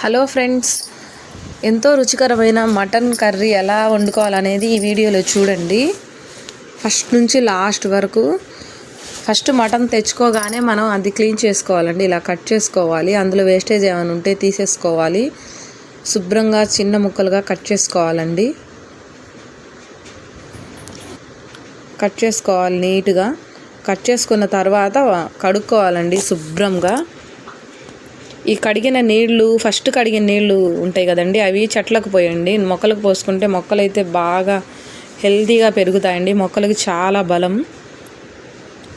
Hello friends ఎంతో రుచికరమైన mutton curry ఎలా వండుకోవాలనేది ఈ వీడియోలో చూడండి. ఫస్ట్ నుంచి లాస్ట్ వరకు ఫస్ట్ మటన్ తెచ్చుకోగానే మనం అది క్లీన్ చేసుకోవాలండి. ఇలా కట్ చేసుకోవాలి. అందులో వేస్టేజ్ ఏమైనా ఉంటే తీసేసుకోవాలి. శుభ్రంగా చిన్న ముక్కలుగా కట్ చేసుకోవాలండి. కట్ చేసుకోవాలి నీట్గా. కట్ చేసుకున్న తర్వాత కడుక్కోవాలండి శుభ్రంగా. ఈ కడిగిన నీళ్ళు ఫస్ట్ కడిగిన నీళ్ళు ఉంటాయి కదండి అవి చెట్లకు పోయండి. మొక్కలకు పోసుకుంటే మొక్కలు అయితే బాగా హెల్తీగా పెరుగుతాయండి. మొక్కలకి చాలా బలం.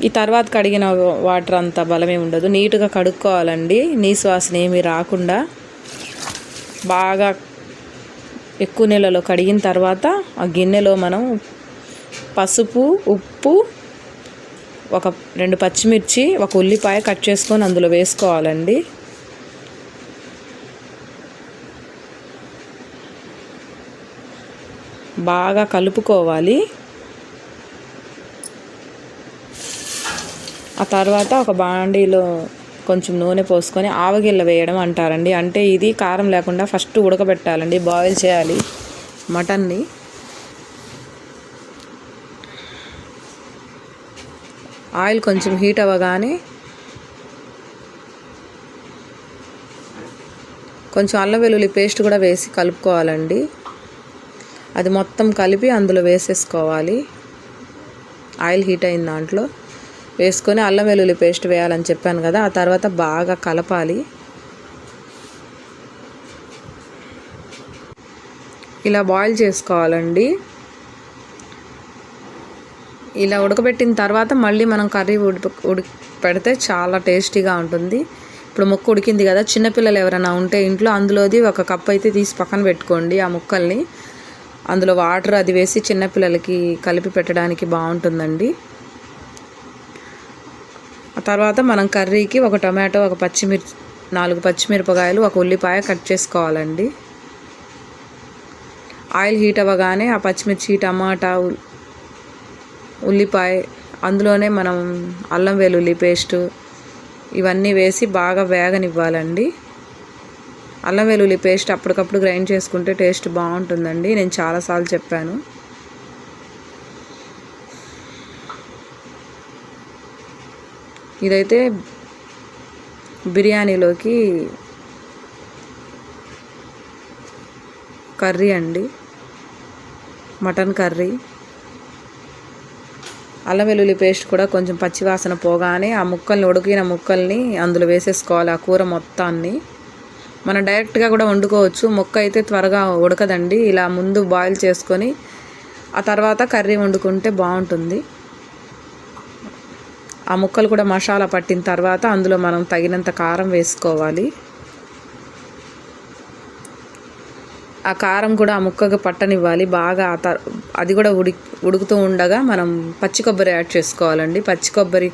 ఈ తర్వాత కడిగిన వాటర్ అంత బలమే ఉండదు. నీట్గా కడుక్కోవాలండి. నీసు ఏమి రాకుండా బాగా ఎక్కువ నీళ్ళలో కడిగిన తర్వాత ఆ గిన్నెలో మనం పసుపు ఉప్పు ఒక రెండు పచ్చిమిర్చి ఒక ఉల్లిపాయ కట్ చేసుకొని అందులో వేసుకోవాలండి. బాగా కలుపుకోవాలి. ఆ తర్వాత ఒక బాండీలో కొంచెం నూనె పోసుకొని ఆవగిల్ల వేయడం అంటారండి. అంటే ఇది కారం లేకుండా ఫస్ట్ ఉడకబెట్టాలండి బాయిల్ చేయాలి మటన్ని. ఆయిల్ కొంచెం హీట్ అవ్వగానే కొంచెం అల్లం వెల్లుల్లి పేస్ట్ కూడా వేసి కలుపుకోవాలండి. అది మొత్తం కలిపి అందులో వేసేసుకోవాలి. ఆయిల్ హీట్ అయిన దాంట్లో వేసుకొని అల్లం వెల్లుల్లి పేస్ట్ వేయాలని చెప్పాను కదా ఆ తర్వాత బాగా కలపాలి. ఇలా బాయిల్ చేసుకోవాలండి. ఇలా ఉడకబెట్టిన తర్వాత మళ్ళీ మనం కర్రీ ఉడి ఉడికి పెడితే చాలా టేస్టీగా ఉంటుంది. ఇప్పుడు ముక్క ఉడికింది కదా చిన్నపిల్లలు ఎవరైనా ఉంటే ఇంట్లో అందులోది ఒక కప్ అయితే తీసి పక్కన పెట్టుకోండి ఆ ముక్కల్ని. అందులో వాటర్ అది వేసి చిన్నపిల్లలకి కలిపి పెట్టడానికి బాగుంటుందండి. ఆ తర్వాత మనం కర్రీకి ఒక టమాటో ఒక పచ్చిమిర్చి నాలుగు పచ్చిమిరపకాయలు ఒక ఉల్లిపాయ కట్ చేసుకోవాలండి. ఆయిల్ హీట్ అవ్వగానే ఆ పచ్చిమిర్చి టమాటా ఉల్లిపాయ అందులోనే మనం అల్లం వెల్లుల్లి పేస్టు ఇవన్నీ వేసి బాగా వేగనివ్వాలండి. అల్లం వెల్లుల్లి పేస్ట్ అప్పటికప్పుడు గ్రైండ్ చేసుకుంటే టేస్ట్ బాగుంటుందండి. నేను చాలాసార్లు చెప్పాను. ఇదైతే బిర్యానీలోకి కర్రీ అండి. Mutton curry. అల్లం వెల్లుల్లి పేస్ట్ కూడా కొంచెం పచ్చివాసన పోగానే ఆ ముక్కల్ని ఉడికిన ముక్కల్ని అందులో వేసేసుకోవాలి ఆ కూర మొత్తాన్ని. మనం డైరెక్ట్గా కూడా వండుకోవచ్చు. ముక్క అయితే త్వరగా ఉడకదండి. ఇలా ముందు బాయిల్ చేసుకొని ఆ తర్వాత కర్రీ వండుకుంటే బాగుంటుంది. ఆ ముక్కలు కూడా మసాలా పట్టిన తర్వాత అందులో మనం తగినంత కారం వేసుకోవాలి. ఆ కారం కూడా ఆ ముక్కకు పట్టనివ్వాలి. బాగా అది కూడా ఉడి ఉడుకుతూ ఉండగా మనం పచ్చి కొబ్బరి యాడ్ చేసుకోవాలండి. పచ్చి కొబ్బరి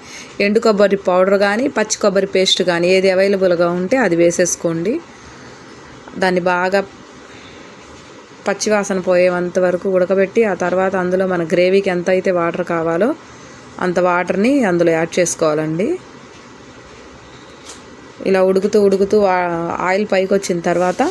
ఎండు కొబ్బరి పౌడర్ కానీ పచ్చి కొబ్బరి పేస్ట్ కానీ ఏది అవైలబుల్గా ఉంటే అది వేసేసుకోండి. దాన్ని బాగా పచ్చివాసన పోయేంత వరకు ఉడకబెట్టి ఆ తర్వాత అందులో మన గ్రేవీకి ఎంత అయితే వాటర్ కావాలో అంత వాటర్ని అందులో యాడ్ చేసుకోవాలండి. ఇలా ఉడుకుతూ ఉడుకుతూ ఆయిల్ పైకి వచ్చిన తర్వాత